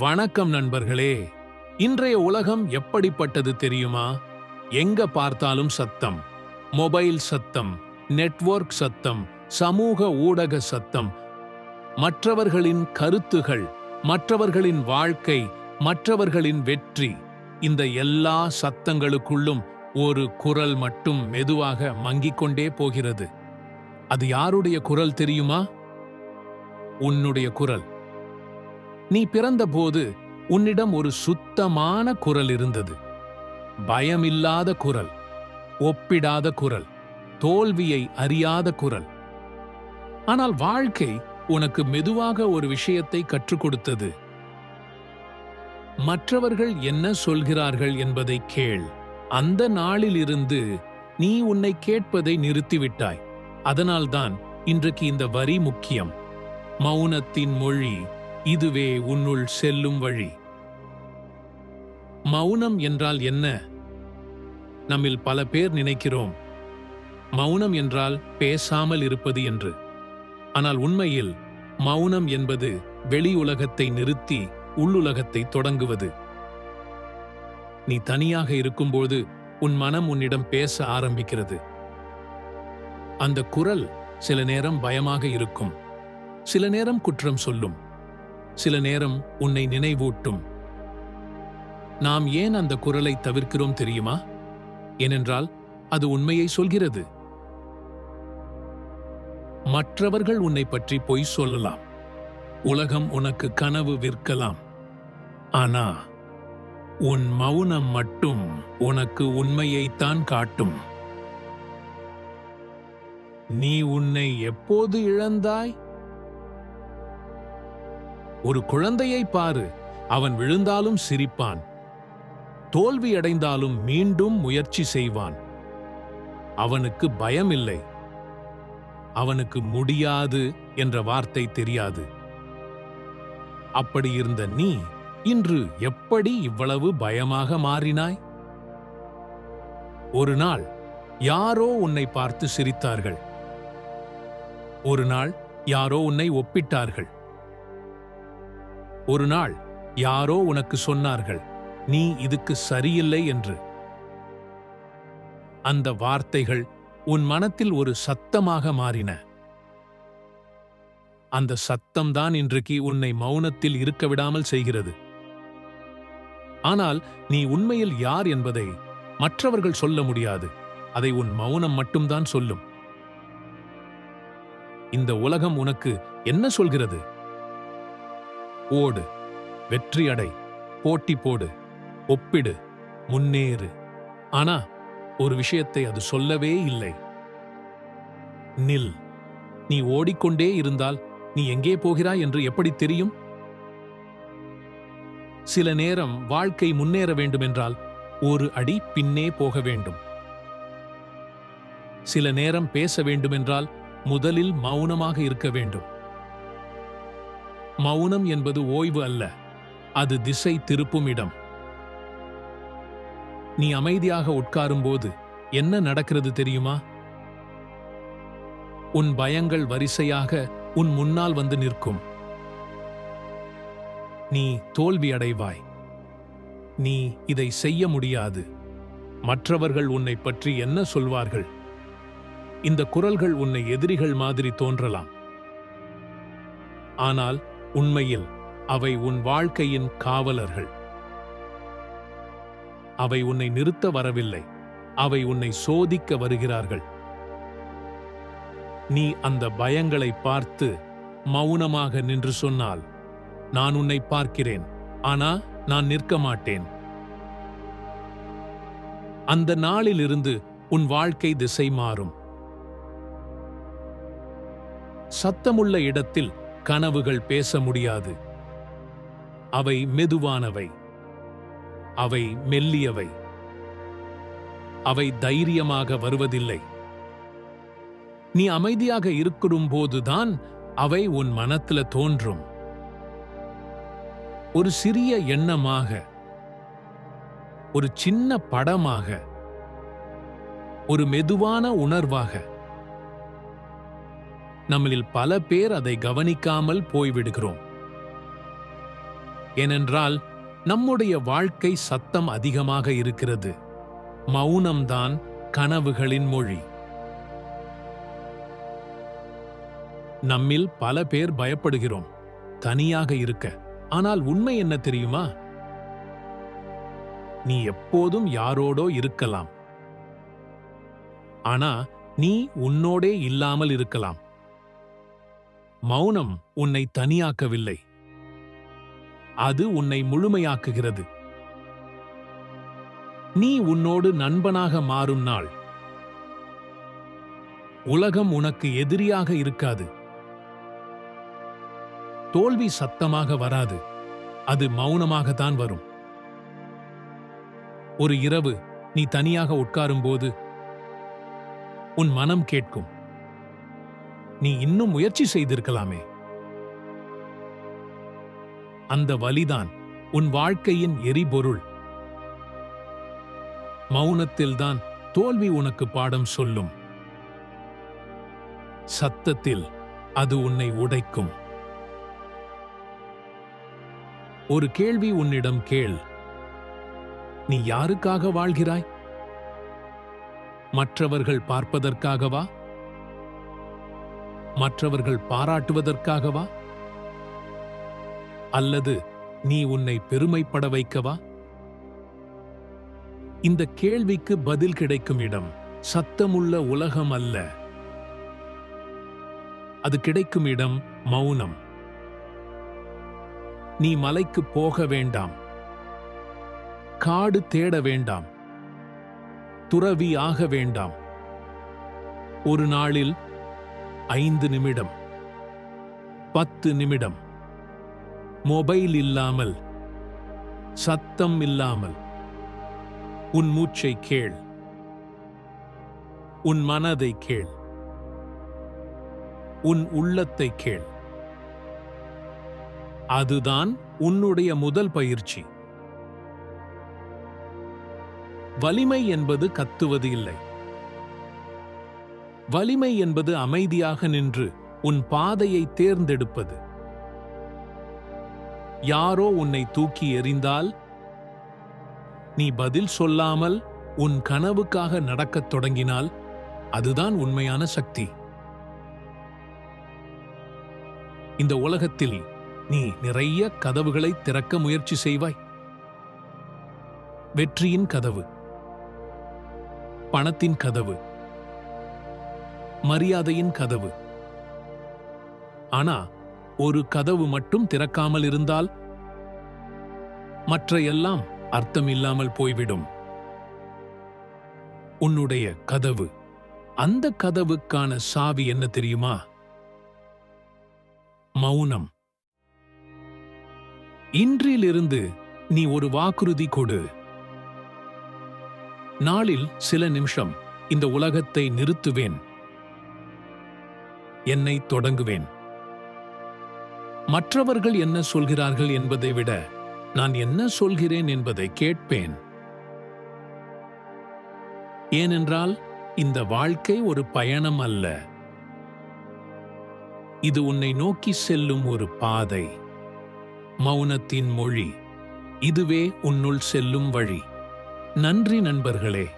வணக்கம் நண்பர்களே. இன்றைய உலகம் எப்படிப்பட்டது தெரியுமா? எங்க பார்த்தாலும் சத்தம். மொபைல் சத்தம் நெட்வொர்க் சத்தம் சமூக ஊடக சத்தம். மற்றவர்களின் கருத்துகள் மற்றவர்களின் வாழ்க்கை மற்றவர்களின் வெற்றி. இந்த எல்லா சத்தங்களுக்குள்ளும் ஒரு குரல் மட்டும் மெதுவாக மங்கிக் கொண்டே போகிறது. அது யாருடைய குரல் தெரியுமா? உன்னுடைய குரல். நீ பிறந்தபோது உன்னிடம் ஒரு சுத்தமான குரல் இருந்தது. பயமில்லாத குரல் ஒப்பிடாத குரல் தோல்வியை அறியாத குரல். ஆனால் வாழ்க்கை உனக்கு மெதுவாக ஒரு விஷயத்தை கற்றுக் கொடுத்தது. மற்றவர்கள் என்ன சொல்கிறார்கள் என்பதை கேள். அந்த நாளிலிருந்து நீ உன்னை கேட்பதை நிறுத்திவிட்டாய். அதனால்தான் இன்றைக்கு இந்த வரி முக்கியம். மௌனத்தின் மொழி இதுவே உன்னுள் செல்லும் வழி. மௌனம் என்றால் என்ன? நம்மில் பல பேர் நினைக்கிறோம் மௌனம் என்றால் பேசாமல் இருப்பது என்று. ஆனால் உண்மையில் மௌனம் என்பது வெளி உலகத்தை நிறுத்தி உள்ளுலகத்தை தொடங்குவது. நீ தனியாக இருக்கும்போது உன் மனம் உன்னிடம் பேச ஆரம்பிக்கிறது. அந்த குரல் சில நேரம் பயமாக இருக்கும். சில நேரம் குற்றம் சொல்லும். சில நேரம் உன்னை நினைவூட்டும். நாம் ஏன் அந்த குரலை தவிர்க்கிறோம் தெரியுமா? ஏனென்றால் அது உண்மையை சொல்கிறது. மற்றவர்கள் உன்னை பற்றி பொய் சொல்லலாம். உலகம் உனக்கு கனவு விற்கலாம். ஆனா உன் மௌனம் மட்டும் உனக்கு உண்மையைத்தான் காட்டும். நீ உன்னை எப்போது இழந்தாய்? ஒரு குழந்தையை பாரு அவன் விழுந்தாலும் சிரிப்பான். தோல்வியடைந்தாலும் மீண்டும் முயற்சி செய்வான். அவனுக்கு பயம் இல்லை அவனுக்கு முடியாது என்ற வார்த்தை தெரியாது. அப்படி இருந்த நீ இன்று எப்படி இவ்வளவு பயமாக மாறினாய்? ஒரு நாள் யாரோ உன்னை பார்த்து சிரித்தார்கள். ஒரு நாள் யாரோ உன்னை ஒப்பிட்டார்கள். ஒரு நாள் யாரோ உனக்கு சொன்னார்கள் நீ இதுக்கு சரியில்லை என்று. அந்த வார்த்தைகள் உன் மனத்தில் ஒரு சத்தமாக மாறின. அந்த சத்தம்தான் இன்றைக்கு உன்னை மௌனத்தில் இருக்க விடாமல் செய்கிறது. ஆனால் நீ உண்மையில் யார் என்பதை மற்றவர்கள் சொல்ல முடியாது அதை உன் மௌனம் மட்டும்தான் சொல்லும். இந்த உலகம் உனக்கு என்ன சொல்கிறது? ஓடு. வெற்றி அடை. போட்டி போடு. ஒப்பிடு. முன்னேறு. ஆனா ஒரு விஷயத்தை அது சொல்லவே இல்லை. நில். நீ ஓடிக்கொண்டே இருந்தால் நீ எங்கே போகிறாய் என்று எப்படி தெரியும்? சில நேரம் வாழ்க்கை முன்னேற வேண்டுமென்றால் ஒரு அடி பின்னே போக வேண்டும். சில நேரம் பேச வேண்டுமென்றால் முதலில் மௌனமாக இருக்க வேண்டும். மௌனம் என்பது ஓய்வு அல்ல அது திசை திருப்பும் இடம். நீ அமைதியாக உட்காரும்போது என்ன நடக்கிறது தெரியுமா? உன் பயங்கள் வரிசையாக உன் முன்னால் வந்து நிற்கும். நீ தோல்வி அடைவாய் நீ இதை செய்ய முடியாது. மற்றவர்கள் உன்னை பற்றி என்ன சொல்வார்கள்? இந்த குரல்கள் உன்னை எதிரிகள் மாதிரி தோன்றலாம். ஆனால் உண்மையில் அவை உன் வாழ்க்கையின் காவலர்கள். அவை உன்னை நிறுத்த வரவில்லை. அவை உன்னை சோதிக்க வருகிறார்கள். நீ அந்த பயங்களை பார்த்து மௌனமாக நின்று சொன்னால் நான் உன்னை பார்க்கிறேன். ஆனா நான் நிற்க மாட்டேன். அந்த நாளிலிருந்து உன் வாழ்க்கை திசை மாறும். சத்தமுள்ள இடத்தில் கனவுகள் பேச முடியாது. அவை மெதுவானவை. அவை மெல்லியவை. அவை தைரியமாக வருவதில்லை. நீ அமைதியாக இருக்கும் போதுதான் அவை உன் மனத்துல தோன்றும். ஒரு சிறிய எண்ணமாக. ஒரு சின்ன படமாக. ஒரு மெதுவான உணர்வாக. நம்மளில் பல பேர் அதை கவனிக்காமல் போய்விடுகிறோம். ஏனென்றால் நம்முடைய வாழ்க்கை சத்தம் அதிகமாக இருக்கிறது. மௌனம்தான் கனவுகளின் மொழி. நம்மில் பல பேர் பயப்படுகிறோம். தனியாக இருக்க. ஆனால் உண்மை என்ன தெரியுமா? நீ எப்போதும் யாரோடோ இருக்கலாம். ஆனா நீ உன்னோடே இல்லாமல் இருக்கலாம். மௌனம் உன்னை தனியாக்கவில்லை. அது உன்னை முழுமையாக்குகிறது. நீ உன்னோடு நண்பனாக மாறும் நாள். உலகம் உனக்கு எதிரியாக இருக்காது. தோல்வி சத்தமாக வராது. அது மௌனமாகத்தான் வரும். ஒரு இரவு நீ தனியாக உட்காரும்போது உன் மனம் கேட்கும். நீ இன்னும் முயற்சி செய்திருக்கலாமே. அந்த வலிதான் உன் வாழ்க்கையின் எரிபொருள். மௌனத்தில்தான் தோல்வி உனக்கு பாடம் சொல்லும். சத்தத்தில் அது உன்னை உடைக்கும். ஒரு கேள்வி உன்னிடம் கேள். நீ யாருக்காக வாழ்கிறாய்? மற்றவர்கள் பார்ப்பதற்காகவா? மற்றவர்கள் பாராட்டுவதற்காகவா? அல்லது நீ உன்னை பெருமைப்பட வைக்கவா? இந்த கேள்விக்கு பதில் கிடைக்கும் இடம் சத்தமுள்ள உலகம் அல்ல. அது கிடைக்கும் இடம் மௌனம். நீ மலைக்கு போக வேண்டாம். காடு தேட வேண்டாம். துறவி ஆக வேண்டாம். ஒரு நாளில் ஐந்து நிமிடம். பத்து நிமிடம். மொபைல் இல்லாமல். சத்தம் இல்லாமல். உன் மூச்சை கேள். உன் மனதை கேள். உன் உள்ளத்தை கேள். அதுதான் உன்னுடைய முதல் பயிற்சி. வலிமை என்பது கத்துவது இல்லை. வலிமை என்பது அமைதியாக நின்று உன் பாதையை தேர்ந்தெடுப்பது. யாரோ உன்னை தூக்கி எறிந்தால் நீ பதில் சொல்லாமல் உன் கனவுக்காக நடக்கத் தொடங்கினால் அதுதான் உண்மையான சக்தி. இந்த உலகத்தில் நீ நிறைய கதவுகளை திறக்க முயற்சி செய்வாய். வெற்றியின் கதவு பணத்தின் கதவு மரியாதையின் கதவு. ஆனா ஒரு கதவு மட்டும் திறக்காமல் இருந்தால் மற்ற எல்லாம் அர்த்தமில்லாமல் போய்விடும். உன்னுடைய கதவு. அந்த கதவுக்கான சாவி என்ன தெரியுமா? மௌனம். இன்றிலிருந்து நீ ஒரு வாக்குறுதி கொடு. நாளில் சில நிமிஷம் இந்த உலகத்தை நிறுத்துவேன். என்னை தொடங்குவேன். மற்றவர்கள் என்ன சொல்கிறார்கள் என்பதை விட நான் என்ன சொல்கிறேன் என்பதை கேட்பேன். ஏனென்றால் இந்த வாழ்க்கை ஒரு பயணம் அல்ல. இது உன்னை நோக்கி செல்லும் ஒரு பாதை. மௌனத்தின் மொழி. இதுவே உன்னுள் செல்லும் வழி. நன்றி நண்பர்களே.